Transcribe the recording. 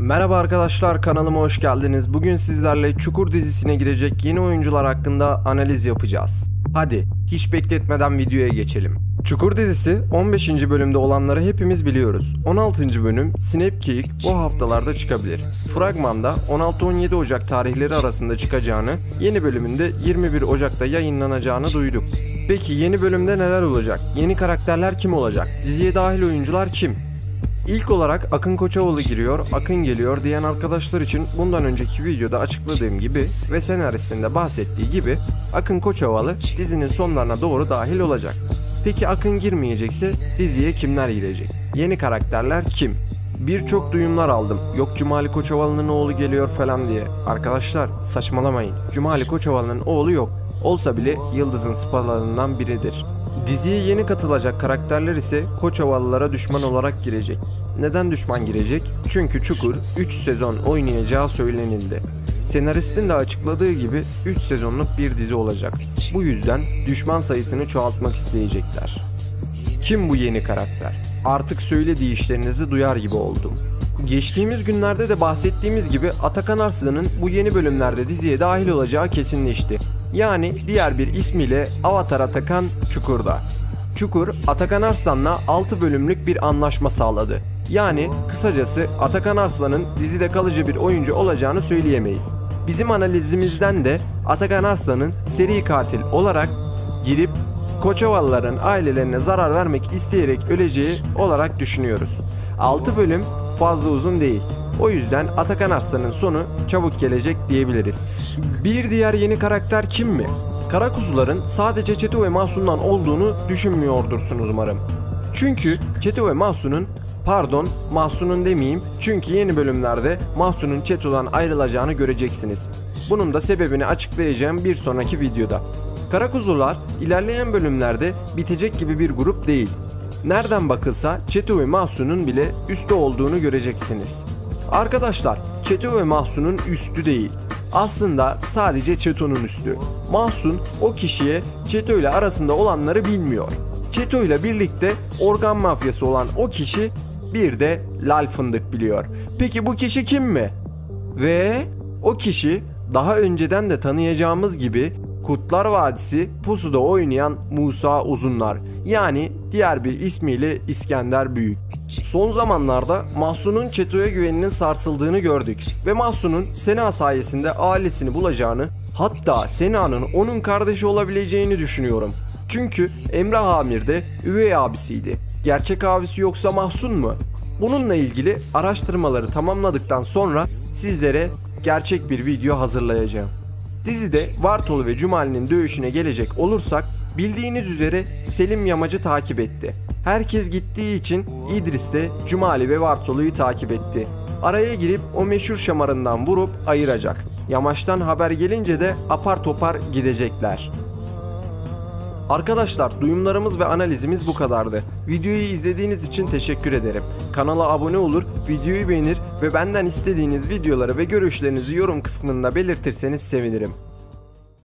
Merhaba arkadaşlar kanalıma hoş geldiniz. Bugün sizlerle Çukur dizisine girecek yeni oyuncular hakkında analiz yapacağız. Hadi hiç bekletmeden videoya geçelim. Çukur dizisi 15. bölümde olanları hepimiz biliyoruz. 16. bölüm Snapcake bu haftalarda çıkabilir. Fragmanda 16-17 Ocak tarihleri arasında çıkacağını, yeni bölümünde 21 Ocak'ta yayınlanacağını duyduk. Peki yeni bölümde neler olacak? Yeni karakterler kim olacak? Diziye dahil oyuncular kim? İlk olarak Akın Koçovalı giriyor, Akın geliyor diyen arkadaşlar için bundan önceki videoda açıkladığım gibi ve senaristinde bahsettiği gibi Akın Koçovalı dizinin sonlarına doğru dahil olacak. Peki Akın girmeyecekse diziye kimler girecek? Yeni karakterler kim? Birçok duyumlar aldım. Yok Cumali Koçovalı'nın oğlu geliyor falan diye. Arkadaşlar saçmalamayın. Cumali Koçovalı'nın oğlu yok. Olsa bile Yıldız'ın spalarından biridir. Diziye yeni katılacak karakterler ise Koçovalılara düşman olarak girecek. Neden düşman girecek? Çünkü Çukur 3 sezon oynayacağı söylenildi. Senaristin de açıkladığı gibi 3 sezonluk bir dizi olacak. Bu yüzden düşman sayısını çoğaltmak isteyecekler. Kim bu yeni karakter? Artık söylediği işlerinizi duyar gibi oldum. Geçtiğimiz günlerde de bahsettiğimiz gibi Atakan Arslan'ın bu yeni bölümlerde diziye dahil olacağı kesinleşti. Yani diğer bir ismiyle Avatar Atakan Çukur'da. Çukur, Atakan Arslan'la 6 bölümlük bir anlaşma sağladı. Yani kısacası Atakan Arslan'ın dizide kalıcı bir oyuncu olacağını söyleyemeyiz. Bizim analizimizden de Atakan Arslan'ın seri katil olarak girip Koçovalıların ailelerine zarar vermek isteyerek öleceği olarak düşünüyoruz. 6 bölüm fazla uzun değil. O yüzden Atakan Arslan'ın sonu çabuk gelecek diyebiliriz. Bir diğer yeni karakter kim mi? Karakuzuların sadece Çeto ve Mahsun'dan olduğunu düşünmüyordursunuz umarım. Çünkü Çeto ve Mahsun'un Pardon, Mahsun'un demeyeyim çünkü yeni bölümlerde Mahsun'un Çeto'dan ayrılacağını göreceksiniz. Bunun da sebebini açıklayacağım bir sonraki videoda. Karakuzular ilerleyen bölümlerde bitecek gibi bir grup değil. Nereden bakılsa Çeto ve Mahsun'un bile üstte olduğunu göreceksiniz. Arkadaşlar, Çeto ve Mahsun'un üstü değil. Aslında sadece Çeto'nun üstü. Mahsun o kişiye Çeto ile arasında olanları bilmiyor. Çeto ile birlikte organ mafyası olan o kişi bir de Lal Fındık biliyor. Peki bu kişi kim mi? Ve o kişi daha önceden de tanıyacağımız gibi Kurtlar Vadisi Pusu'da oynayan Musa Uzunlar yani diğer bir ismiyle İskender Büyük. Son zamanlarda Mahsun'un Çeto'ya güveninin sarsıldığını gördük ve Mahsun'un Sena sayesinde ailesini bulacağını hatta Sena'nın onun kardeşi olabileceğini düşünüyorum. Çünkü Emrah Amir de üvey abisiydi. Gerçek abisi yoksa Mahsun mu? Bununla ilgili araştırmaları tamamladıktan sonra sizlere gerçek bir video hazırlayacağım. Dizide Vartolu ve Cumali'nin dövüşüne gelecek olursak bildiğiniz üzere Selim Yamacı takip etti. Herkes gittiği için İdris de Cumali ve Vartolu'yu takip etti. Araya girip o meşhur şamarından vurup ayıracak. Yamaçtan haber gelince de apar topar gidecekler. Arkadaşlar duyumlarımız ve analizimiz bu kadardı. Videoyu izlediğiniz için teşekkür ederim. Kanala abone olur, videoyu beğenir ve benden istediğiniz videoları ve görüşlerinizi yorum kısmında belirtirseniz sevinirim.